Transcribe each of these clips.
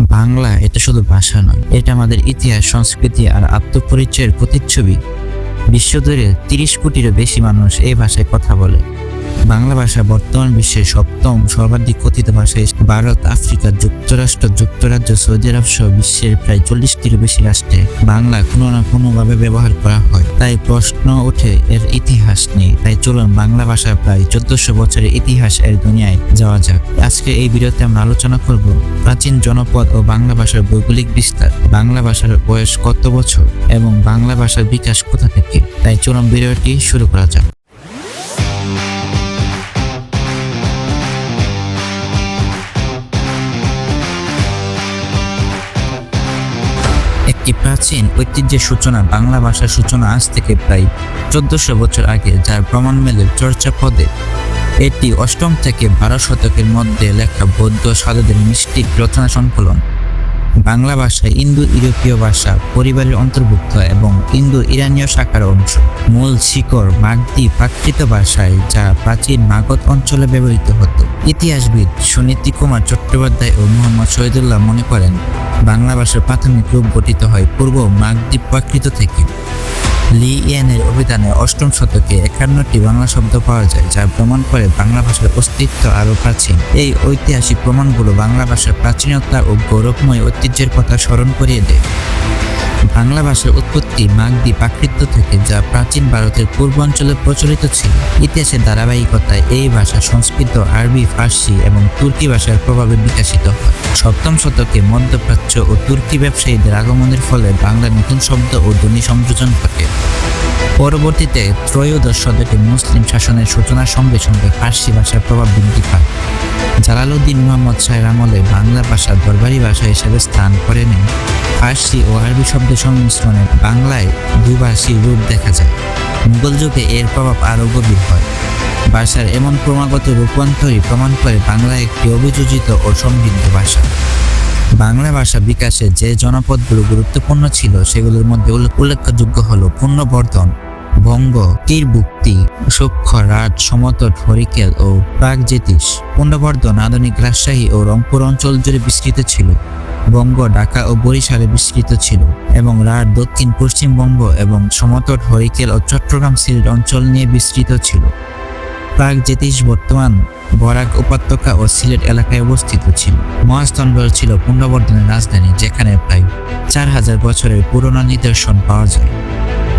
বাংলা এটা শুধু ভাষা নয়, এটা আমাদের ইতিহাস, সংস্কৃতি আর আত্মপরিচয়ের প্রতিচ্ছবি। বিশ্বজুড়ে তিরিশ কোটিরও বেশি মানুষ এই ভাষায় কথা বলে। বাংলা ভাষা বর্তমান বিশ্বের সপ্তম সর্বাধিক কথিত ভাষা ভারত, আফ্রিকা, যুক্তরাষ্ট্র, যুক্তরাজ্য, সৌদি আরব সহ বিশ্বের প্রায় চল্লিশটিরও বেশি রাষ্ট্রে বাংলা কোনো না কোনোভাবে ব্যবহার করা হয়। তাই প্রশ্ন ওঠে, এর ইতিহাস নেই। তাই চলুন বাংলা ভাষার প্রায় চোদ্দশো বছরের ইতিহাস এর দুনিয়ায় যাওয়া যাক। আজকে এই ভিডিওতে আমরা আলোচনা করব প্রাচীন জনপদ ও বাংলা ভাষার ভৌগোলিক বিস্তার। বাংলা ভাষার বয়স কত বছর এবং বাংলা ভাষার বিকাশ কোথা থেকে? তাই চলুন ভিডিওটি শুরু করা যাক। প্রাচীন ঐতিহ্যের সূচনা বাংলা ভাষার সূচনা আজ থেকে প্রায় চোদ্দশো বছর আগে, যার প্রমাণ মেলে চর্চাপদে এটি অষ্টম থেকে বারো শতকের মধ্যে লেখা বৌদ্ধ সাধুদের মিষ্টি রচনা সংকলন। বাংলা ভাষা ইন্দো ইউরোপীয় ভাষা পরিবারের অন্তর্ভুক্ত এবং ইন্দো ইরানীয় শাখার অংশ। মূল শিকড় মাগদি প্রাকৃত ভাষায় যা প্রাচীন মাগধ অঞ্চলে ব্যবহৃত হতো। ইতিহাসবিদ সুনীতি কুমার চট্টোপাধ্যায় ও মোহাম্মদ শহীদুল্লাহ মনে করেন, বাংলা ভাষার প্রাথমিক রূপ গঠিত হয় পূর্ব মাগদ্বীপ প্রাকৃত থেকে। লি ইয়ানের অভিধানে অষ্টম শতকে একান্নটি বাংলা শব্দ পাওয়া যায়, যা প্রমাণ করে বাংলা ভাষার অস্তিত্ব আরও প্রাচীন। এই ঐতিহাসিক প্রমাণগুলো বাংলা ভাষার প্রাচীনতা ও গৌরবময় ঐতিহ্যের কথা স্মরণ করিয়ে দেয়। বাংলা ভাষার উৎপত্তি মাগধি প্রাকৃত থেকে যা প্রাচীন ভারতের পূর্বাঞ্চলে প্রচলিত ছিল। ইতিহাসের ধারাবাহিকতায় এই ভাষা সংস্কৃত, আরবি, ফার্সি এবং তুর্কি ভাষার প্রভাবে বিকশিত হয়। সপ্তম শতকে মধ্যপ্রাচ্য ও তুর্কি ব্যবসায়ীদের আগমনের ফলে বাংলার নতুন শব্দ ও ধ্বনি সংযোজন ঘটে। পরবর্তীতে ত্রয়োদশ শতকে মুসলিম শাসনের সূচনার সঙ্গে সঙ্গে ফার্সি ভাষার প্রভাব বৃদ্ধি পায়। জালালউদ্দিন মোহাম্মদ শাহের আমলে বাংলা ভাষা দরবারি ভাষা হিসেবে স্থান করে নেয় ফার্সি ও আরবি শব্দের সংমিশ্রণে বাংলায় দুভাষী রূপ দেখা যায়। মুঘল যুগে এর প্রভাব আরও গভীর হয়। ভাষার এমন ক্রমাগত রূপান্তরই প্রমাণ করে বাংলা একটি অভিযোজিত ও সমৃদ্ধ ভাষা। বাংলা ভাষা বিকাশে যে জনপদগুলো গুরুত্বপূর্ণ ছিল, সেগুলোর মধ্যে উল্লেখ- উল্লেখযোগ্য হলো পূর্ণবর্ধন বঙ্গ তীরবুক্তি সূক্ষ্ম, রাজ, সমতট, হরিকেল ও প্রাগজ্যোতিষ। পূর্ণবর্ধন আধুনিক রাজশাহী ও রংপুর অঞ্চল জুড়ে বিস্তৃত ছিল। বঙ্গ, ঢাকা ও বরিশালে বিস্তৃত ছিল এবং রাট দক্ষিণ পশ্চিমবঙ্গ এবং সমতট হরিকেল ও চট্টগ্রাম সিলেট অঞ্চল নিয়ে বিস্তৃত ছিল। প্রাগজ্যোতিষ বর্তমান বরাক উপত্যকা ও সিলেট এলাকায় অবস্থিত ছিল। মহাস্তম্ভল ছিল পুনর্বর্ধনের রাজধানী, যেখানে প্রায় চার হাজার বছরের পুরনো নিদর্শন পাওয়া যায়।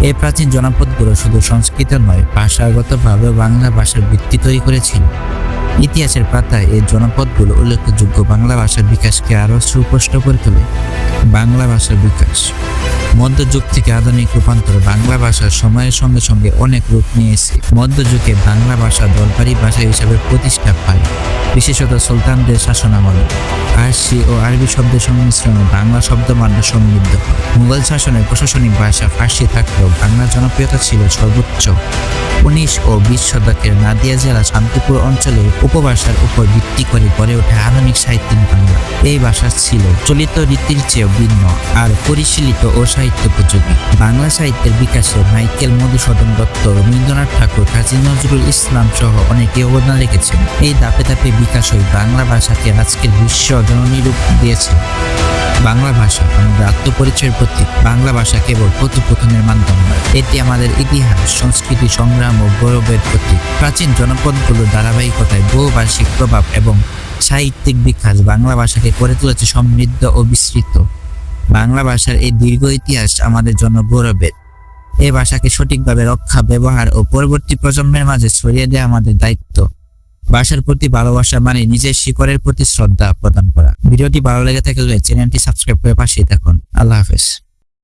এই প্রাচীন জনপদগুলো শুধু সংস্কৃত নয় ভাষাগতভাবে বাংলা ভাষার ভিত্তি তৈরি করেছিল। ইতিহাসের পাতায় এই জনপদগুলো উল্লেখযোগ্য বাংলা ভাষার বিকাশকে আরও সুস্পষ্ট করে তোলে। বাংলা ভাষার বিকাশ। মধ্যযুগ থেকে আধুনিক রূপান্তর বাংলা ভাষা সময়ের সঙ্গে সঙ্গে অনেক রূপ নিয়েছে। মধ্যযুগে বাংলা ভাষা দরবারি ভাষা হিসাবে প্রতিষ্ঠা পায়। বিশেষত সুলতানদের শাসনামলে। ফার্সি ও আরবি শব্দের সংমিশ্রণে বাংলা শব্দমান্য সমৃদ্ধ। মুঘল শাসনের প্রশাসনিক ভাষা ফার্সি থাকলেও বাংলার জনপ্রিয়তা ছিল সর্বোচ্চ। উনিশ ও বিশ শতকের নাদিয়া জেলা শান্তিপুর অঞ্চলের উপভাষার উপর ভিত্তি করে গড়ে ওঠে আধুনিক সাহিত্যিক বাংলা। এই ভাষা ছিল চলিত রীতির চেয়েও ভিন্ন আর পরিশীলিত ও সাহিত্য উপযোগী বাংলা সাহিত্যের বিকাশে মাইকেল মধুসূদন দত্ত, রবীন্দ্রনাথ ঠাকুর, কাজী নজরুল ইসলাম সহ অনেকে অবদান রেখেছেন। এই ধাপে ধাপে বিকাশই বাংলা ভাষাকে আজকের বিশ্ব জননী রূপ দিয়েছে। বাংলা ভাষা, আমাদের আত্মপরিচয়ের প্রতীক। বাংলা ভাষা কেবল কথোপকথনের মাধ্যম নয়, এটি আমাদের ইতিহাস, সংস্কৃতি, সংগ্রাম ও গৌরবের প্রতীক। প্রাচীন জনপদগুলোর ধারাবাহিকতায় বহুভাষিক প্রভাব এবং সাহিত্যিক বিকাশ বাংলা ভাষাকে করে তুলেছে সমৃদ্ধ ও বিস্তৃত। বাংলা ভাষার এই দীর্ঘ ইতিহাস আমাদের জন্য গৌরবের। এ ভাষাকে সঠিকভাবে রক্ষা, ব্যবহার ও পরবর্তী প্রজন্মের মাঝে ছড়িয়ে দেওয়া আমাদের দায়িত্ব। ভাষার প্রতি ভালোবাসা মানে নিজের শিকড়ের প্রতি শ্রদ্ধা প্রদান করা। ভিডিওটি ভালো লেগে থাকলে চ্যানেলটি সাবস্ক্রাইব করে পাশে থাকুন। আল্লাহ হাফেজ।